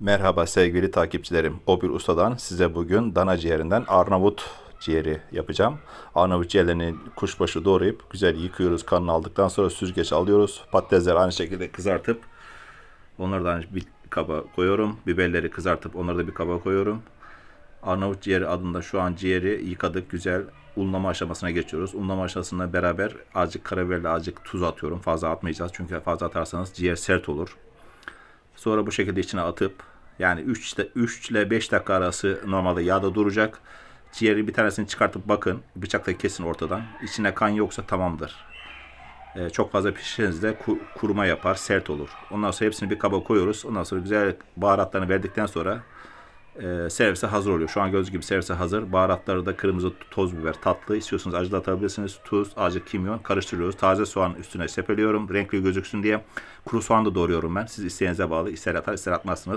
Merhaba sevgili takipçilerim. O bir ustadan size bugün dana ciğerinden Arnavut ciğeri yapacağım. Arnavut ciğerlerini kuşbaşı doğrayıp güzel yıkıyoruz. Kanını aldıktan sonra süzgeç alıyoruz. Patatesleri aynı şekilde kızartıp onları da bir kaba koyuyorum. Biberleri kızartıp onları da bir kaba koyuyorum. Arnavut ciğeri adında şu an ciğeri yıkadık güzel unlama aşamasına geçiyoruz. Unlama aşamasında beraber azıcık karabiberle azıcık tuz atıyorum. Fazla atmayacağız çünkü fazla atarsanız ciğer sert olur. Sonra bu şekilde içine atıp yani 3 ile 3 ile 5 dakika arası normalde yağda duracak. Ciğeri bir tanesini çıkartıp bakın. Bıçakla kesin ortadan. İçine kan yoksa tamamdır. Ee, çok fazla pişirinizde ku- kuruma yapar, sert olur. Ondan sonra hepsini bir kaba koyuyoruz. Ondan sonra güzel baharatlarını verdikten sonra e, servise hazır oluyor. Şu an gördüğünüz gibi servise hazır. Baharatları da kırmızı toz biber, tatlı. İstiyorsanız acı da atabilirsiniz. Tuz, azıcık kimyon karıştırıyoruz. Taze soğan üstüne sepeliyorum. Renkli gözüksün diye. Kuru soğan da doğruyorum ben. Siz isteğinize bağlı. İster atar ister atmazsınız.